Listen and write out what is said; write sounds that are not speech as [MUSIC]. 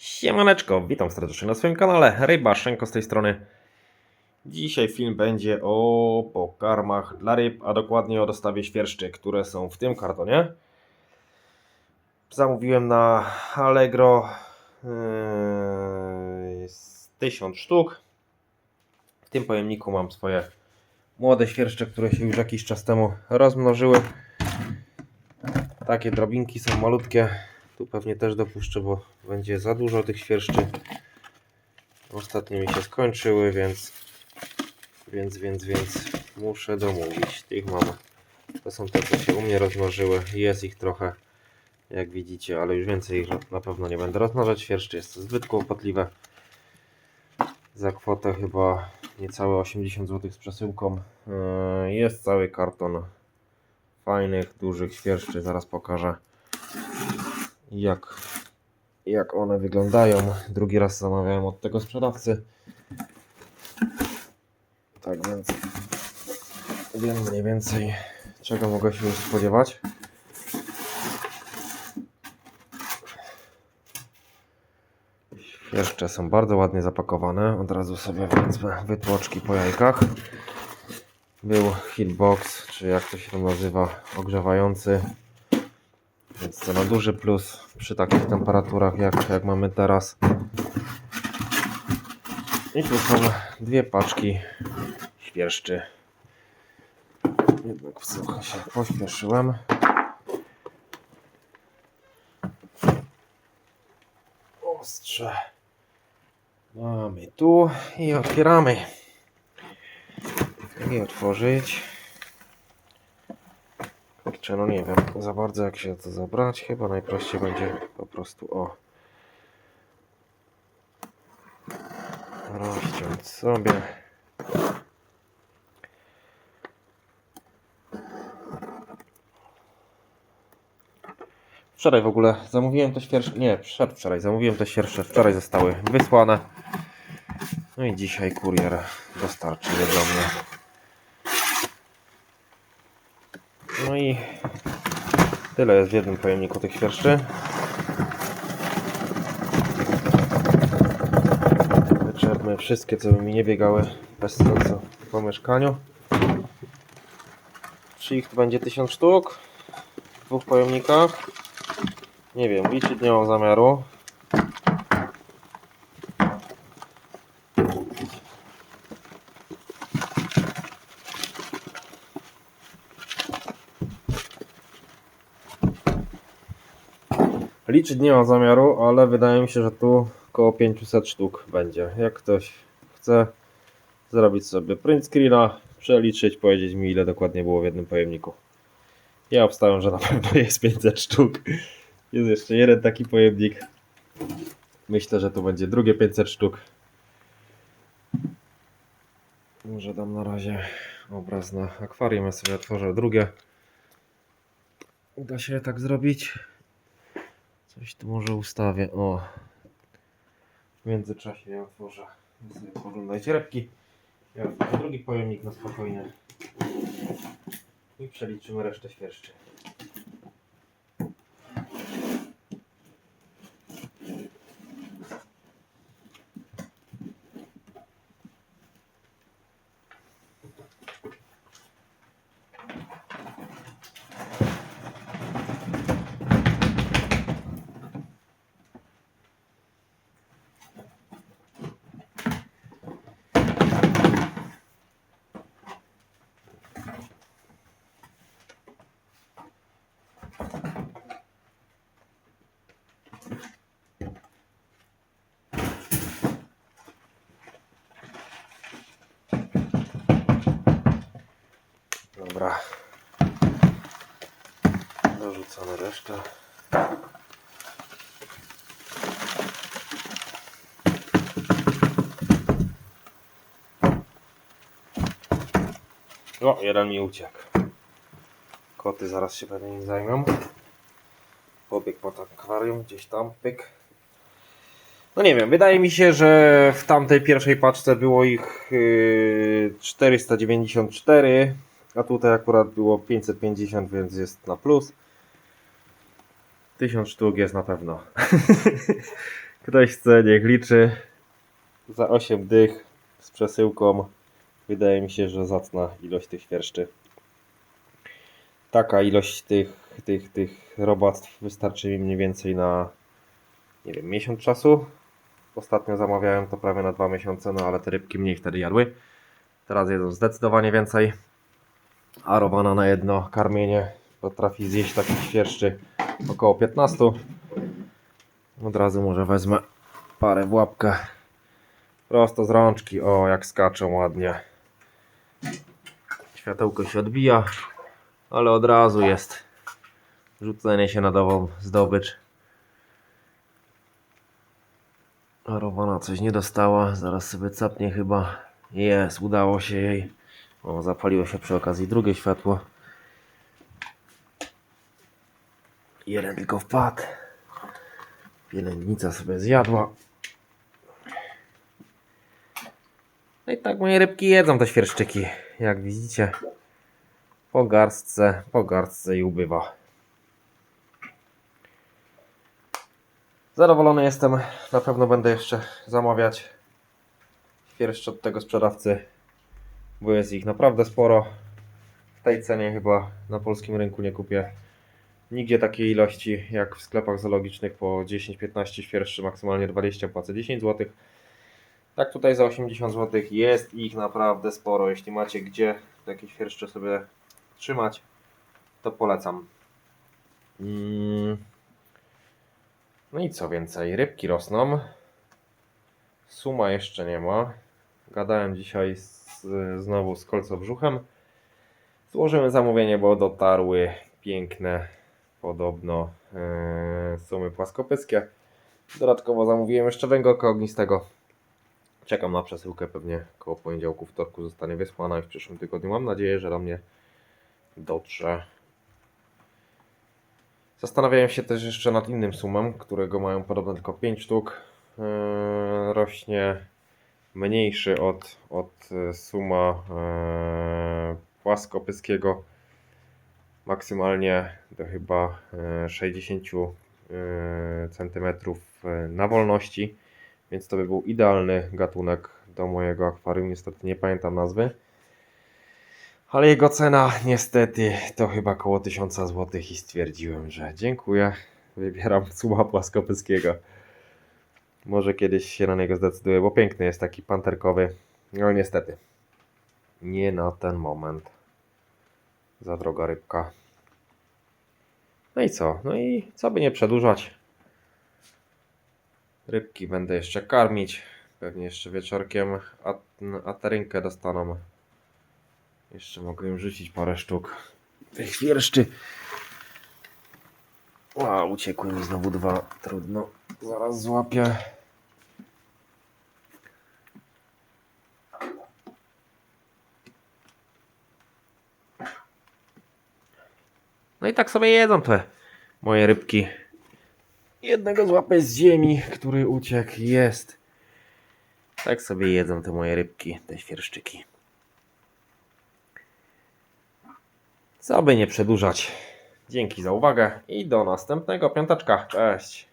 Siemaneczko, witam serdecznie na swoim kanale, Rybaszenko z tej strony. Dzisiaj film będzie o pokarmach dla ryb, a dokładnie o dostawie świerszczy, które są w tym kartonie. Zamówiłem na Allegro yy, z 1000 sztuk. W tym pojemniku mam swoje młode świerszcze, które się już jakiś czas temu rozmnożyły. Takie drobinki są malutkie. Tu pewnie też dopuszczę, bo będzie za dużo tych świerszczy. Ostatnio mi się skończyły, więc więc, więc, więc muszę domówić. Tych mam. To są te, co się u mnie rozmnożyły. Jest ich trochę, jak widzicie, ale już więcej ich na pewno nie będę rozmnażać. Świerszczy jest to zbyt kłopotliwe. Za kwotę chyba niecałe 80 zł z przesyłką. Yy, Jest cały karton fajnych, dużych świerszczy. Zaraz pokażę jak, jak one wyglądają. Drugi raz zamawiałem od tego sprzedawcy. Tak więc wiem mniej więcej czego mogę się już spodziewać. Jeszcze są bardzo ładnie zapakowane. Od razu sobie wezmę wytłoczki po jajkach. Był hitbox, czy jak to się tam nazywa, ogrzewający. Więc to na duży plus przy takich temperaturach jak, jak mamy teraz. I tu są dwie paczki świerszczy. Jednak trochę się pośpieszyłem. Ostrze. Mamy tu i otwieramy. I otworzyć. Kurczę, no nie wiem za bardzo jak się to zabrać. Chyba najprościej będzie po prostu o rozciąć sobie. Wczoraj w ogóle zamówiłem te świerszcze, nie, przedwczoraj zamówiłem te świerszcze, wczoraj zostały wysłane. No i dzisiaj kurier dostarczy je do mnie. No i tyle jest w jednym pojemniku tych świerszczy. Wyczerpmy wszystkie, co by mi nie biegały bez sensu po mieszkaniu. Czy ich tu będzie 1000 sztuk? W dwóch pojemnikach? Nie wiem, liczyć nie mam zamiaru. Liczyć nie mam zamiaru, ale wydaje mi się, że tu około 500 sztuk będzie. Jak ktoś chce zrobić sobie print screena, przeliczyć, powiedzieć mi ile dokładnie było w jednym pojemniku. Ja obstawiam, że na pewno jest 500 sztuk. Jest jeszcze jeden taki pojemnik. Myślę, że tu będzie drugie 500 sztuk. Może dam na razie obraz na akwarium, ja sobie otworzę drugie. Uda się tak zrobić. Coś tu może ustawię. O. W międzyczasie ja otworzę. Poglądajcie rybki. Ja drugi pojemnik na spokojnie. I przeliczymy resztę świerszczy. Dobra. Dorzucamy resztę. O, jeden mi uciekł. Koty zaraz się pewnie nim zajmą. Pobiegł pod akwarium, gdzieś tam, pyk. No nie wiem, wydaje mi się, że w tamtej pierwszej paczce było ich yy, 494, a tutaj akurat było 550, więc jest na plus. 1000 sztuk jest na pewno. [LAUGHS] Ktoś chce, niech liczy. Za 8 dych z przesyłką. Wydaje mi się, że zacna ilość tych świerszczy. Taka ilość tych, tych, tych robactw wystarczy mi mniej więcej na nie wiem, miesiąc czasu. Ostatnio zamawiałem to prawie na dwa miesiące, no ale te rybki mniej wtedy jadły. Teraz jedzą zdecydowanie więcej. A na jedno karmienie potrafi zjeść takich świerszczy około 15. Od razu może wezmę parę w łapkę. Prosto z rączki. O, jak skaczą ładnie. Światełko się odbija, ale od razu jest rzucenie się na nową zdobycz. A coś nie dostała. Zaraz sobie capnie chyba. Jest, udało się jej. O, zapaliło się przy okazji drugie światło. Jeden tylko wpadł. Pielęgnica sobie zjadła. No i tak moje rybki jedzą te świerszczyki. Jak widzicie. Po garstce, po garstce i ubywa. Zadowolony jestem. Na pewno będę jeszcze zamawiać świerszcze od tego sprzedawcy, bo jest ich naprawdę sporo. W tej cenie chyba na polskim rynku nie kupię nigdzie takiej ilości jak w sklepach zoologicznych po 10-15 świerszczy, maksymalnie 20, płacę 10 zł. Tak tutaj za 80 zł jest ich naprawdę sporo. Jeśli macie gdzie takie świerszcze sobie trzymać, to polecam. Mm. No i co więcej, rybki rosną. Suma jeszcze nie ma. Gadałem dzisiaj z, znowu z kolcobrzuchem. Złożyłem zamówienie, bo dotarły piękne, podobno e, sumy płaskopyskie. Dodatkowo zamówiłem jeszcze węgorka ognistego. Czekam na przesyłkę, pewnie koło poniedziałku, wtorku zostanie wysłana i w przyszłym tygodniu mam nadzieję, że do mnie dotrze. Zastanawiałem się też jeszcze nad innym sumem, którego mają podobno tylko 5 sztuk. Eee, rośnie mniejszy od, od e, suma eee, płaskopyskiego. Maksymalnie do chyba e, 60 e, cm na wolności, więc to by był idealny gatunek do mojego akwarium. Niestety nie pamiętam nazwy. Ale jego cena niestety to chyba koło 1000 zł i stwierdziłem, że dziękuję. Wybieram suma płaskopyskiego. Może kiedyś się na niego zdecyduję, bo piękny jest taki panterkowy. No niestety. Nie na ten moment. Za droga rybka. No i co? No i co by nie przedłużać. Rybki będę jeszcze karmić. Pewnie jeszcze wieczorkiem a, atarynkę dostaną. Jeszcze mogę im rzucić parę sztuk tych świerszczy. Ła, uciekły mi znowu dwa. Trudno. Zaraz złapię. No i tak sobie jedzą te moje rybki. Jednego złapę z ziemi, który uciekł. Jest. Tak sobie jedzą te moje rybki, te świerszczyki. Co by nie przedłużać. Dzięki za uwagę i do następnego piąteczka. Cześć.